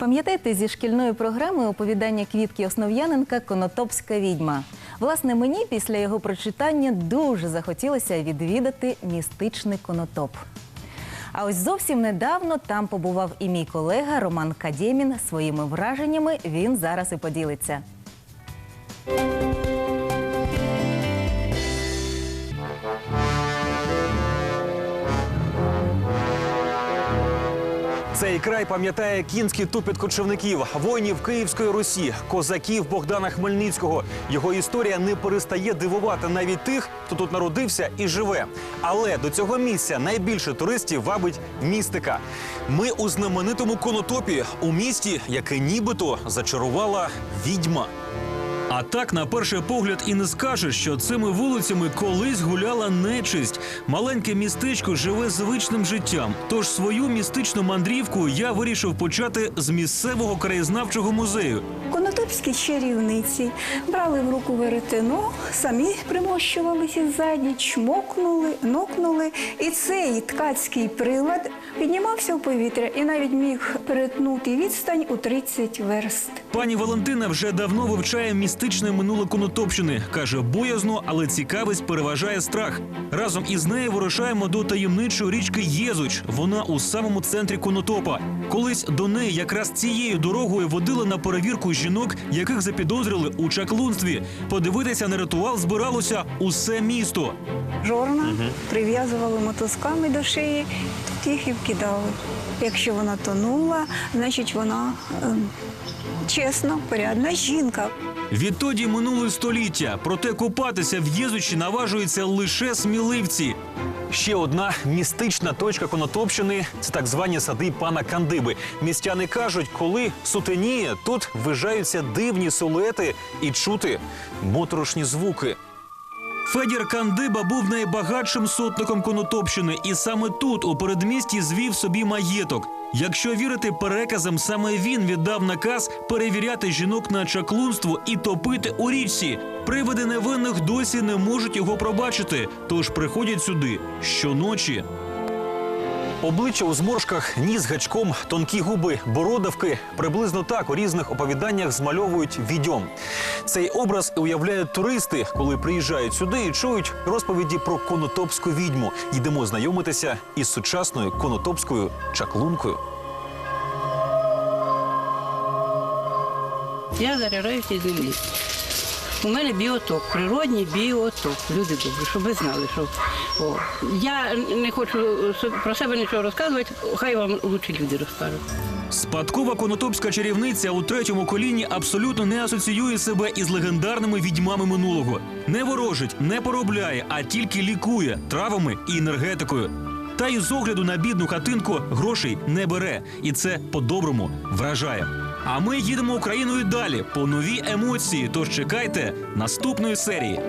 Пам'ятаєте зі шкільної програми оповідання Квітки Основ'яненка Конотопська відьма? Власне, мені після його прочитання дуже захотілося відвідати містичний конотоп. А ось зовсім недавно там побував і мій колега Роман Кадємін. Своїми враженнями він зараз і поділиться. Цей край пам'ятає кінський тупіт кочівників, воїнів Київської Русі, козаків Богдана Хмельницького. Його історія не перестає дивувати навіть тих, хто тут народився і живе. Але до цього місця найбільше туристів вабить містика. Ми у знаменитому конотопі у місті, яке нібито зачарувала відьма. А так, на перший погляд, і не скажеш, що цими вулицями колись гуляла нечисть. Маленьке містечко живе звичним життям. Тож свою містичну мандрівку я вирішив почати з місцевого краєзнавчого музею. Конотопські чарівниці брали в руку веретено, самі примощувалися ззаді, чмокнули, нокнули. І цей ткацький прилад піднімався в повітря і навіть міг перетнути відстань у 30 верст. Пані Валентина вже давно вивчає містичне минуле Конотопщини. каже, боязно, але цікавість переважає страх. Разом із нею вирушаємо до таємничої річки Єзуч. Вона у самому центрі Конотопа. Колись до неї якраз цією дорогою водили на перевірку жінок, яких запідозрили у чаклунстві. Подивитися на ритуал збиралося усе місто. Жорна прив'язували мотузками до шиї, тут їх і вкидали. Якщо вона тонула, значить вона ем, чесна, порядна жінка. Відтоді минуле століття, проте купатися в Єзучі наважуються лише сміливці. Ще одна містична точка Конотопщини це так звані сади пана Кандиби. Містяни кажуть, коли сутеніє, тут ввижаються дивні силуети і чути моторошні звуки. Федір Кандиба був найбагатшим сотником Конотопщини, і саме тут, у передмісті, звів собі маєток. Якщо вірити переказам, саме він віддав наказ перевіряти жінок на чаклунство і топити у річці. Привиди невинних досі не можуть його пробачити, тож приходять сюди щоночі. Обличчя у зморшках, ніс гачком, тонкі губи, бородавки. Приблизно так у різних оповіданнях змальовують відьом. Цей образ уявляють туристи, коли приїжджають сюди і чують розповіді про конотопську відьму. Йдемо знайомитися із сучасною конотопською чаклункою. Я заряджаю ці землі. У мене біоток, природній біоток. Люди добрі, щоб ви знали, що о, я не хочу про себе нічого розказувати, хай вам лучші люди розкажуть. Спадкова конотопська чарівниця у третьому коліні абсолютно не асоціює себе із легендарними відьмами минулого. Не ворожить, не поробляє, а тільки лікує травами і енергетикою. Та й з огляду на бідну хатинку грошей не бере, і це по-доброму вражає. А ми їдемо Україною далі по нові емоції. Тож чекайте наступної серії.